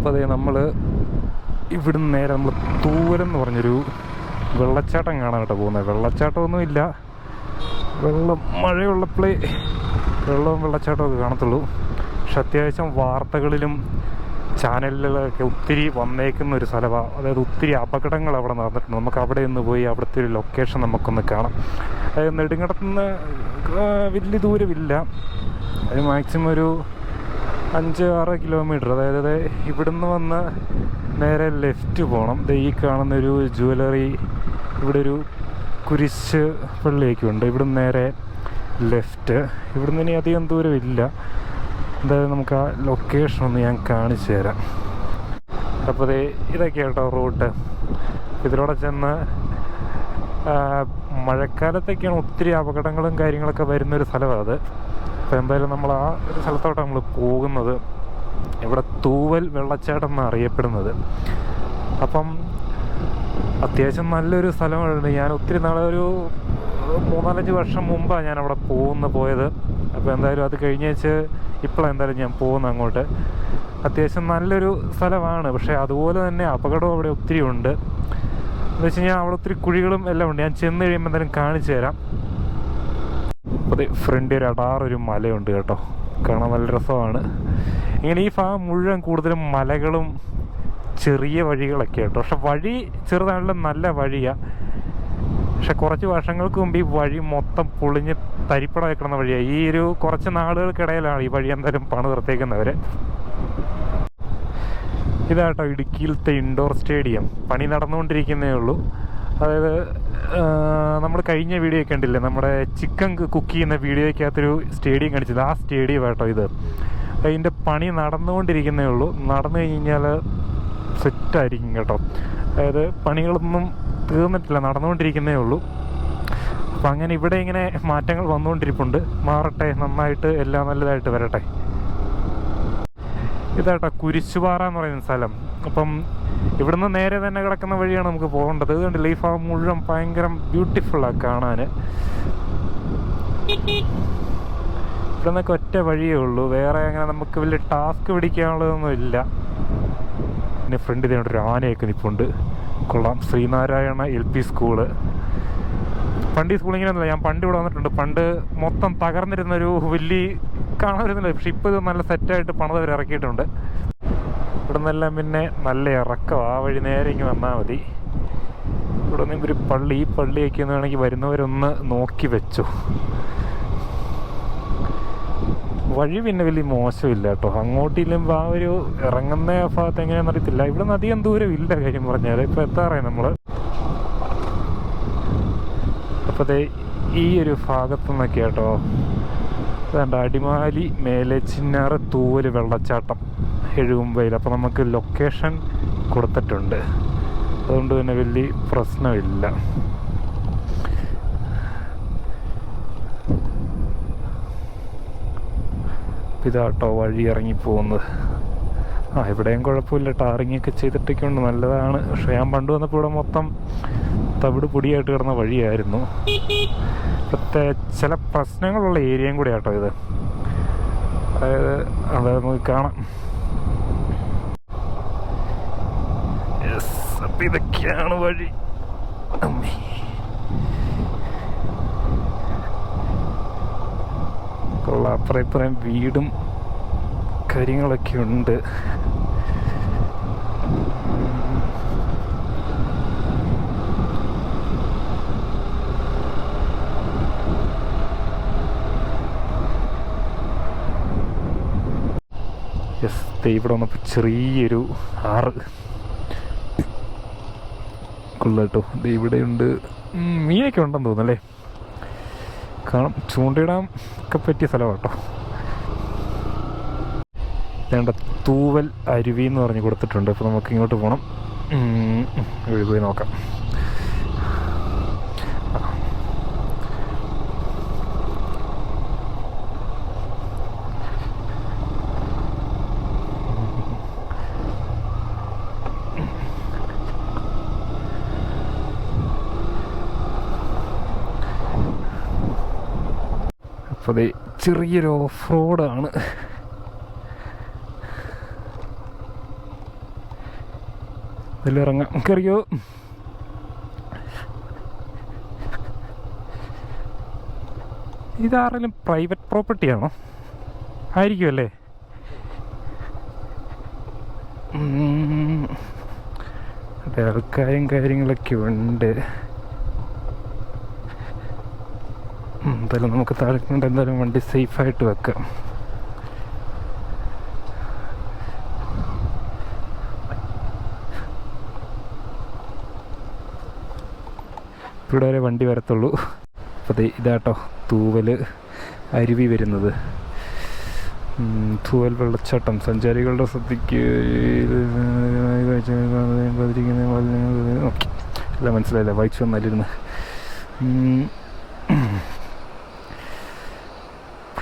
അപ്പോൾ അതേ നമ്മൾ ഇവിടുന്ന് നേരെ നമ്മൾ തൂവലെന്ന് പറഞ്ഞൊരു വെള്ളച്ചാട്ടം കാണാൻ കേട്ടോ പോകുന്നത് വെള്ളച്ചാട്ടമൊന്നുമില്ല വെള്ളം മഴയുള്ളപ്പോഴേ വെള്ളവും വെള്ളച്ചാട്ടമൊക്കെ കാണത്തുള്ളൂ. പക്ഷെ അത്യാവശ്യം വാർത്തകളിലും ചാനലുകളൊക്കെ ഒത്തിരി വന്നേക്കുന്ന ഒരു സ്ഥലമാണ് അതായത് ഒത്തിരി അപകടങ്ങൾ അവിടെ നടന്നിട്ടുണ്ട്. നമുക്ക് അവിടെ നിന്ന് പോയി അവിടുത്തെ ഒരു ലൊക്കേഷൻ നമുക്കൊന്ന് കാണാം. അതായത് നെടുങ്കടത്തുനിന്ന് വലിയ ദൂരമില്ല. അത് മാക്സിമം ഒരു അഞ്ച് ആറ് കിലോമീറ്റർ അതായത് ഇവിടുന്ന് വന്ന് നേരെ ലെഫ്റ്റ് പോകണം ഈ കാണുന്നൊരു ജുവലറി ഇവിടെ ഒരു കുരിശ് പള്ളിയൊക്കെ ഉണ്ട്. ഇവിടുന്ന് നേരെ ലെഫ്റ്റ് ഇവിടുന്ന് ഇനി അധികം ദൂരമില്ല എന്തായാലും നമുക്ക് ആ ലൊക്കേഷൻ ഒന്ന് ഞാൻ കാണിച്ചു തരാം. അപ്പോൾ ദേ ഇതൊക്കെ കേട്ടോ റൂട്ട് ഇതിലൂടെ ചെന്ന് മഴക്കാലത്തൊക്കെയാണ് ഒത്തിരി അപകടങ്ങളും കാര്യങ്ങളൊക്കെ വരുന്നൊരു സ്ഥലമാണ് അത്. അപ്പോൾ എന്തായാലും നമ്മൾ ആ ഒരു സ്ഥലത്തോട്ടാണ് നമ്മൾ പോകുന്നത്. ഇവിടെ തൂവൽ വെള്ളച്ചാട്ടം എന്ന് അറിയപ്പെടുന്നത്. അപ്പം അത്യാവശ്യം നല്ലൊരു സ്ഥലമാണ്. ഞാൻ ഒത്തിരി നാളെ ഒരു മൂന്നാലഞ്ച് വർഷം മുമ്പാണ് ഞാൻ അവിടെ പോകുന്ന പോയത്. അപ്പോൾ എന്തായാലും അത് കഴിഞ്ഞ് വെച്ച് ഇപ്പോഴാണ് എന്തായാലും ഞാൻ പോകുന്നത് അങ്ങോട്ട്. അത്യാവശ്യം നല്ലൊരു സ്ഥലമാണ്. പക്ഷേ അതുപോലെ തന്നെ അപകടവും അവിടെ ഒത്തിരി ഉണ്ട്. എന്ന് വെച്ച് കഴിഞ്ഞാൽ അവിടെ ഒത്തിരി കുഴികളും എല്ലാം ഉണ്ട്. ഞാൻ ചെന്ന് കഴിയുമ്പോൾ എന്തായാലും കാണിച്ചു തരാം. അപ്പോൾ ഫ്രണ്ട് ഒരു അടാറൊരു മലയുണ്ട് കേട്ടോ. കാണാൻ നല്ല രസമാണ്. ഇങ്ങനെ ഈ ഫാം മുഴുവൻ കൂടുതലും മലകളും ചെറിയ വഴികളൊക്കെ കേട്ടോ. പക്ഷെ വഴി ചെറുതാണെങ്കിലും നല്ല വഴിയാണ് പക്ഷെ കുറച്ച് വർഷങ്ങൾക്ക് മുമ്പ് ഈ വഴി മൊത്തം പൊളിഞ്ഞ് തരിപ്പട കിടന്ന വഴിയാണ് ഈ ഒരു കുറച്ച് നാളുകൾക്കിടയിലാണ് ഈ വഴി എന്തായാലും പണി നിർത്തേക്കുന്നവർ ഇതാട്ടോ ഇടുക്കിയിലത്തെ ഇൻഡോർ സ്റ്റേഡിയം പണി നടന്നുകൊണ്ടിരിക്കുന്നേ ഉള്ളൂ. അതായത് നമ്മൾ കഴിഞ്ഞ വീഡിയോ ഒക്കെ ഉണ്ടില്ലേ നമ്മുടെ ചിക്കൻ കുക്ക് ചെയ്യുന്ന വീഡിയോയ്ക്കകത്തൊരു സ്റ്റേഡിയം കാണിച്ചത് ആ സ്റ്റേഡിയം ആട്ടോ ഇത്. അതിന്റെ പണി നടന്നുകൊണ്ടിരിക്കുന്നേ ഉള്ളൂ. നടന്നു കഴിഞ്ഞാൽ സെറ്റായിരിക്കും കേട്ടോ. അതായത് പണികളൊന്നും തീർന്നിട്ടില്ല. നടന്നുകൊണ്ടിരിക്കുന്നേ ഉള്ളൂ. അപ്പം അങ്ങനെ ഇവിടെ ഇങ്ങനെ മാറ്റങ്ങൾ വന്നുകൊണ്ടിരിപ്പുണ്ട്. മാറട്ടെ നന്നായിട്ട് എല്ലാം നല്ലതായിട്ട് വരട്ടെ. ഇതാട്ടോ കുരിശുപാറ എന്ന് പറയുന്ന സ്ഥലം. അപ്പം ഇവിടുന്ന് നേരെ തന്നെ കിടക്കുന്ന വഴിയാണ് നമുക്ക് പോകേണ്ടത്. അതുകൊണ്ട് ലൈഫ് ആ മുഴുവൻ ഭയങ്കര ബ്യൂട്ടിഫുള്ളാണ് കാണാൻ ഇവിടെ നിന്നൊക്കെ ഒറ്റ വഴിയേ ഉള്ളൂ. വേറെ അങ്ങനെ നമുക്ക് വലിയ ടാസ്ക് പിടിക്കാനുള്ളതൊന്നും ഇല്ല. പിന്നെ ഫ്രണ്ട് ഇതിനോട് ഒരു ആനയൊക്കെ നിൽപ്പുണ്ട് കൊള്ളാം. ശ്രീനാരായണ എൽ പി സ്കൂൾ പണ്ട് ഈ സ്കൂൾ ഞാൻ പണ്ട് ഇവിടെ വന്നിട്ടുണ്ട്. പണ്ട് മൊത്തം തകർന്നിരുന്നൊരു വലിയ കാണാൻ വരുന്നില്ല പക്ഷെ ഇത് നല്ല സെറ്റായിട്ട് പണിതവർ ഇറക്കിയിട്ടുണ്ട്. ഇവിടെ നിന്നെല്ലാം പിന്നെ നല്ല ഇറക്കം. ആ വഴി നേരെ ഇങ്ങ് വന്നാൽ മതി. ഇവിടെ നിന്ന് ഒരു പള്ളി ഈ പള്ളിയൊക്കെ എന്ന് വേണമെങ്കിൽ വരുന്നവരൊന്ന് നോക്കി വെച്ചു. വഴി പിന്നെ വലിയ മോശമില്ല കേട്ടോ. അങ്ങോട്ടിലും ആ ഒരു ഇറങ്ങുന്ന ഭാഗത്ത് എങ്ങനെയാണെന്ന് അറിയത്തില്ല. ഇവിടെ നിന്ന് അധികം ദൂരം ഇല്ല കാര്യം പറഞ്ഞാൽ ഇപ്പോൾ എത്താറായി നമ്മൾ അപ്പോൾ ഈ ഒരു ഭാഗത്തു നിന്നൊക്കെ കേട്ടോ വേണ്ട. അടിമാലി മേലെ ചിന്നാറ് തൂവൽ വെള്ളച്ചാട്ടം എഴുകുമ്പയിൽ അപ്പോൾ നമുക്ക് ലൊക്കേഷൻ കൊടുത്തിട്ടുണ്ട്. അതുകൊണ്ട് തന്നെ വലിയ പ്രശ്നമില്ല. ഇതാട്ടോ വഴി ഇറങ്ങി പോകുന്നത് ആ ഇവിടെയും കുഴപ്പമില്ല. ടാറിങ്ങൊക്കെ ചെയ്തിട്ടൊക്കെ ഉണ്ട് നല്ലതാണ്. പക്ഷെ ഞാൻ പണ്ട് വന്നപ്പോൾ ഇവിടെ മൊത്തം തവിട് പൊടിയായിട്ട് കിടന്ന വഴിയായിരുന്നു. ചില പ്രശ്നങ്ങളുള്ള ഏരിയയും കൂടെ ആട്ടോ ഇത്. അതായത് അത് നമുക്ക് കാണാം. അപ്പം ഇതൊക്കെയാണ് വഴി. അമ്മേ. കൊള്ളാം. അപ്പുറം ഇപ്പുറം വീടും കാര്യങ്ങളൊക്കെ ഉണ്ട് യെസ് ഇവിടെ വന്നപ്പോൾ ചെറിയൊരു ആറ് കൊള്ളാട്ടോ ഇവിടെയുണ്ട് മീനൊക്കെ ഉണ്ടെന്ന് തോന്നുന്നല്ലേ കാരണം ചൂണ്ടയിടാൻ ഒക്കെ പറ്റിയ സ്ഥലമാട്ടോ. വേണ്ട തൂവൽ അരുവി എന്ന് പറഞ്ഞ് കൊടുത്തിട്ടുണ്ട്. അപ്പോൾ നമുക്ക് ഇങ്ങോട്ട് പോകണം എഴുതി നോക്കാം. അപ്പോൾ അത് ചെറിയൊരു ഓഫ് റോഡാണ് ഇതിലിറങ്ങാം. നമുക്കറിയോ ഇതാരെങ്കിലും പ്രൈവറ്റ് പ്രോപ്പർട്ടിയാണോ? ആയിരിക്കുമല്ലേ ആൾക്കാരും കാര്യങ്ങളൊക്കെ ഉണ്ട്. എന്തായാലും നമുക്ക് താഴെ കൊണ്ട് എന്തായാലും വണ്ടി സേഫായിട്ട് വെക്കാം. ഇവിടെ വരെ വണ്ടി വരത്തുള്ളൂ. അപ്പോൾ ഇതാട്ടോ തൂവൽ അരുവി വരുന്നത്. തൂവൽ വെള്ളച്ചാട്ടം. സഞ്ചാരികളുടെ ശ്രദ്ധയ്ക്ക് ഓക്കെ എല്ലാം മനസ്സിലായില്ല. വായിച്ചു വന്നാലിരുന്ന്.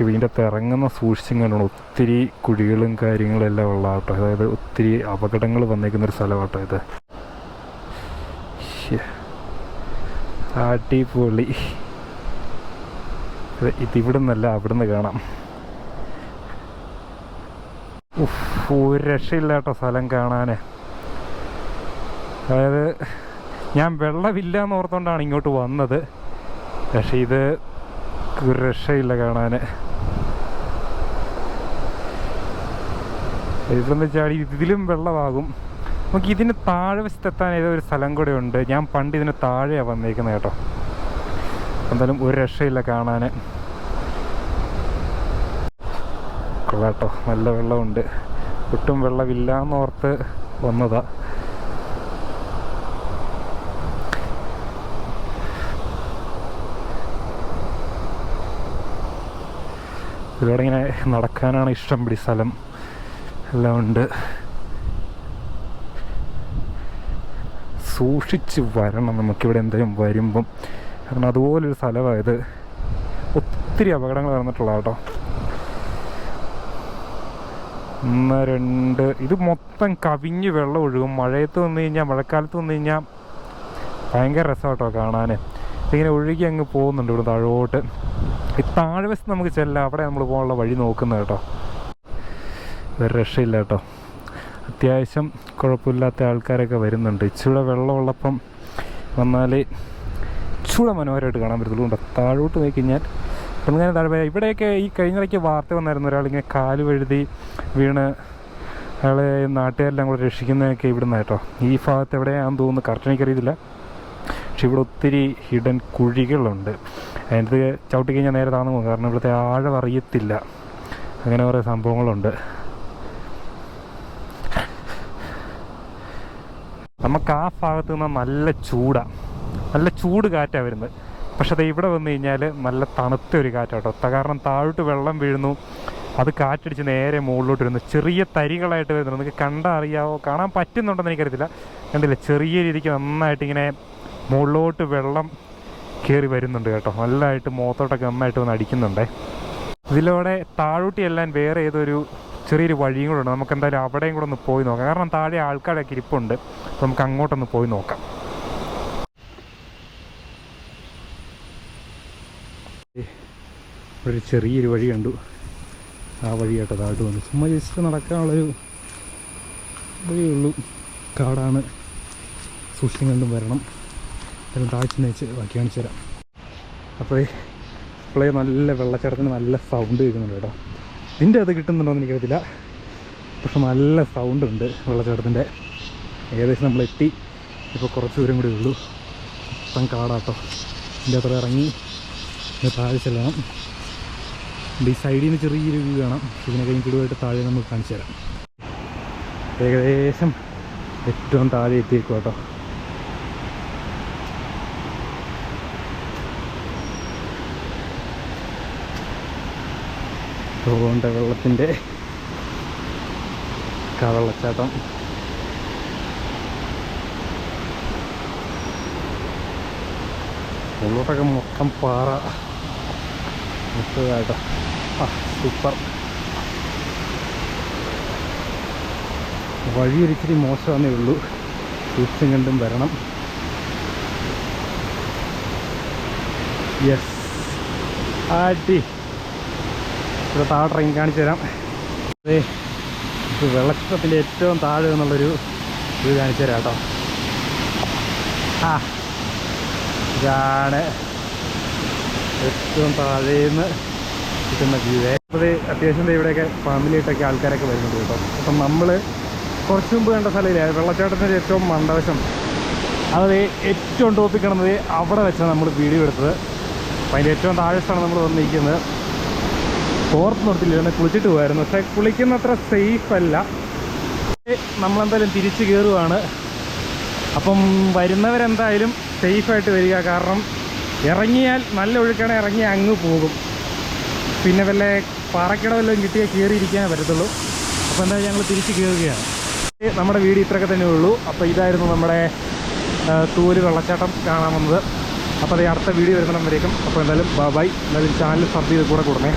പക്ഷെ അകത്ത് ഇറങ്ങുന്ന സൂക്ഷിച്ചും കണ്ടാണ് ഒത്തിരി കുഴികളും കാര്യങ്ങളും എല്ലാം ഉള്ള ആട്ടോ അതായത് ഒത്തിരി അപകടങ്ങൾ വന്നേക്കുന്ന ഒരു സ്ഥലമാട്ടോ ഇത്. അടിപൊളി. ഇത് ഇതിവിടെ നിന്നല്ല അവിടെ നിന്ന് കാണാം ഒരു രക്ഷയില്ല സ്ഥലം കാണാൻ അതായത് ഞാൻ വെള്ളമില്ല എന്ന് ഓർത്തുകൊണ്ടാണ് ഇങ്ങോട്ട് വന്നത്. പക്ഷെ ഇത് രക്ഷയില്ല കാണാൻ ഇവിടുന്ന് വെച്ചാൽ ഇതിലും വെള്ളമാകും. നമുക്ക് ഇതിന് താഴെ വശത്തെത്താൻ ഏതോ ഒരു സ്ഥലം കൂടെ ഉണ്ട് ഞാൻ പണ്ട് ഇതിന് താഴെയാണ് വന്നേക്കുന്നത് കേട്ടോ. എന്തായാലും ഒരു രക്ഷയില്ല കാണാൻ കൊള്ളാട്ടോ നല്ല വെള്ളമുണ്ട്. ഒട്ടും വെള്ളമില്ല എന്നോർത്ത് വന്നതാ. ഇതോടെ ഇങ്ങനെ നടക്കാനാണ് ഇഷ്ടം പിടി സ്ഥലം. എല്ലാം ഉണ്ട്. സൂക്ഷിച്ച് വരണം നമുക്കിവിടെ എന്തെങ്കിലും വരുമ്പം. കാരണം അതുപോലൊരു സ്ഥലമായത് ഒത്തിരി അപകടങ്ങൾ നടന്നിട്ടുള്ള കേട്ടോ ഒന്ന് രണ്ട് ഇത് മൊത്തം കവിഞ്ഞ് വെള്ളം ഒഴുകും. മഴയത്ത് വന്നു കഴിഞ്ഞാൽ മഴക്കാലത്ത് വന്നു കഴിഞ്ഞാൽ ഭയങ്കര രസമാട്ടോ കാണാൻ ഇങ്ങനെ ഒഴുകി അങ്ങ് പോകുന്നുണ്ട് ഇവിടെ താഴോട്ട്. ഈ താഴ്വശത്ത് നമുക്ക് ചെല്ലാം അവിടെ നമ്മൾ പോകാനുള്ള വഴി നോക്കുന്നത് കേട്ടോ. ഒരു രക്ഷയില്ല കേട്ടോ. അത്യാവശ്യം കുഴപ്പമില്ലാത്ത ആൾക്കാരൊക്കെ വരുന്നുണ്ട്. ഇച്ചിരി വെള്ളമുള്ളപ്പം വന്നാൽ ഇച്ചിരി മനോഹരമായിട്ട് കാണാൻ പറ്റത്തുള്ളൂ ഉണ്ട് താഴോട്ട് പോയി കഴിഞ്ഞാൽ ഇങ്ങനെ താഴെ ഇവിടെയൊക്കെ ഈ കഴിഞ്ഞിടയ്ക്ക് വാർത്ത വന്നായിരുന്നു. ഒരാളിങ്ങനെ കാൽ വഴുതി വീണ് അയാളെ നാട്ടുകാരെല്ലാം കൂടെ രക്ഷിക്കുന്നതൊക്കെ ഇവിടുന്ന് കേട്ടോ. ഈ ഭാഗത്ത് എവിടെയാണെന്ന് തോന്നുന്നു കറക്റ്റ് എനിക്കറിയത്തില്ല. പക്ഷെ ഇവിടെ ഒത്തിരി ഹിഡൻ കുഴികളുണ്ട്. അതിനകത്ത് ചവിട്ടി കഴിഞ്ഞാൽ നേരെ താന്നു പോകും. കാരണം ഇവിടുത്തെ ആഴം അറിയത്തില്ല. അങ്ങനെ കുറേ സംഭവങ്ങളുണ്ട്. നമുക്ക് ആ ഭാഗത്ത് നിന്ന് നല്ല ചൂടാണ് നല്ല ചൂട് കാറ്റാണ് വരുന്നത്. പക്ഷെ അത് ഇവിടെ വന്നു കഴിഞ്ഞാൽ നല്ല തണുത്ത ഒരു കാറ്റാട്ടോ. ഒത്ത കാരണം താഴോട്ട് വെള്ളം വീഴുന്നു. അത് കാറ്റടിച്ച് നേരെ മുകളിലോട്ട് വരുന്നു. ചെറിയ തരികളായിട്ട് വരുന്നു നിങ്ങൾക്ക് കണ്ടാൽ അറിയാവോ? കാണാൻ പറ്റുന്നുണ്ടെന്ന് എനിക്കറിയത്തില്ല. കണ്ടില്ല? ചെറിയ രീതിക്ക് നന്നായിട്ട് ഇങ്ങനെ മുകളിലോട്ട് വെള്ളം കയറി വരുന്നുണ്ട് കേട്ടോ. നല്ലതായിട്ട് മുഖത്തോട്ടൊക്കെ നന്നായിട്ട് വന്ന് അടിക്കുന്നുണ്ടേ. ഇതിലൂടെ താഴോട്ട് എല്ലാം വേറെ ഏതൊരു ചെറിയൊരു വഴിയും കൂടെ ഉണ്ട് നമുക്ക് എന്തായാലും അവിടെയും കൂടെ ഒന്ന് പോയി നോക്കാം. കാരണം താഴെ ആൾക്കാരൊക്കെ ഇരിപ്പുണ്ട്. അപ്പോൾ നമുക്ക് അങ്ങോട്ടൊന്ന് പോയി നോക്കാം. ഒരു ചെറിയൊരു വഴി കണ്ടു. ആ വഴി കേട്ടോ താഴോട്ട് വന്നു. ചുമ്മാ ജസ്റ്റ് നടക്കാനുള്ളൊരു വഴിയുള്ളൂ കാടാണ്. സൂക്ഷിച്ചും കണ്ടും വരണം. അതിന് താഴ്ച വെച്ച് ബാക്കി കാണിച്ചു തരാം. അപ്പോൾ ഇപ്പോഴേ നല്ല വെള്ളച്ചാട്ടത്തിന് നല്ല സൗണ്ട് കേൾക്കുന്നുണ്ട് കേട്ടോ. ഇതിന്റെ അത് കിട്ടുന്നുണ്ടോ എന്ന് എനിക്കറിയത്തില്ല. പക്ഷെ നല്ല സൗണ്ട് ഉണ്ട് വെള്ളച്ചാട്ടത്തിന്റെ. ഏകദേശം നമ്മൾ എത്തി. ഇപ്പോൾ കുറച്ച് ദൂരം കൂടി ഉള്ളൂ. മൊത്തം കാടാട്ടോ. ഇതിന്റെ അത്ര ഇറങ്ങി താഴെ ചെല്ലണം. ഈ സൈഡിൽ നിന്ന് ചെറിയൊരു വ്യൂ കാണാം. ഇതിനെ കഴിഞ്ഞ് കിടുവായിട്ട് താഴെ നമുക്ക് കാണിച്ചു തരാം. ഏകദേശം ഏറ്റവും താഴെ എത്തിയേക്കും കേട്ടോ തോണ്ട വെള്ളത്തിന്റെ കവളച്ചാട്ടം. ഉള്ളോട്ടൊക്കെ മൊത്തം പാറ. മൊത്തതായിട്ടോ. ആ സൂപ്പർ. വഴി ഒരിച്ചിരി മോശമാണെന്നേ ഉള്ളൂ. സൂക്ഷിച്ചും കണ്ടും വരണം. യെസ് ആട്ടി ഇവിടെ താഴെ ട്രെയിൻ കാണിച്ചു തരാം. അതെ വെള്ളത്തിന്റെ ഏറ്റവും താഴെ എന്നുള്ളൊരു ഇത് കാണിച്ചു തരാം കേട്ടോ. ആ ഇതാണ് ഏറ്റവും താഴേന്ന് കിട്ടുന്ന വ്യൂ. അത് അത്യാവശ്യം ഇവിടെയൊക്കെ ഫാമിലിയായിട്ടൊക്കെ ആൾക്കാരൊക്കെ വരുന്നുണ്ട് കേട്ടോ. അപ്പം നമ്മൾ കുറച്ച് മുമ്പ് കണ്ട സ്ഥലമില്ലേ? വെള്ളച്ചാട്ടത്തിന്റെ ഏറ്റവും മണ്ടവശം. അത് ഏറ്റവും ടോപ്പിൽ കിടന്നത് അവിടെ വെച്ചാണ് നമ്മൾ വീഡിയോ എടുത്തത്. അപ്പം അതിന്റെ ഏറ്റവും താഴത്താണ് നമ്മൾ വന്നിരിക്കുന്നത്. ഓർത്ത് നിർത്തില്ല കുളിച്ചിട്ട് പോയായിരുന്നു. പക്ഷേ കുളിക്കുന്നത്ര സേഫ് അല്ല നമ്മളെന്തായാലും തിരിച്ചു കയറുവാണ് അപ്പം വരുന്നവരെന്തായാലും സേഫായിട്ട് വരിക. കാരണം ഇറങ്ങിയാൽ നല്ല ഒഴുക്കാണ് ഇറങ്ങി അങ്ങ് പോകും. പിന്നെ വല്ല പാറക്കിട വല്ലതും കിട്ടിയാൽ കയറിയിരിക്കാനേ പറ്റത്തുള്ളൂ. അപ്പോൾ എന്തായാലും ഞങ്ങൾ തിരിച്ചു കയറുകയാണ് നമ്മുടെ വീട് ഇത്രയൊക്കെ തന്നെ ഉള്ളൂ. അപ്പോൾ ഇതായിരുന്നു നമ്മുടെ തൂര് വെള്ളച്ചാട്ടം കാണാൻ വന്നത്. അപ്പോൾ അത് അടുത്ത വീഡിയോ വരുന്നിടം വരേക്കും. അപ്പോൾ എന്തായാലും ബൈ എന്തായാലും ചാനൽ സബ് ചെയ്ത് കൂടെ കൊടുക്കണേ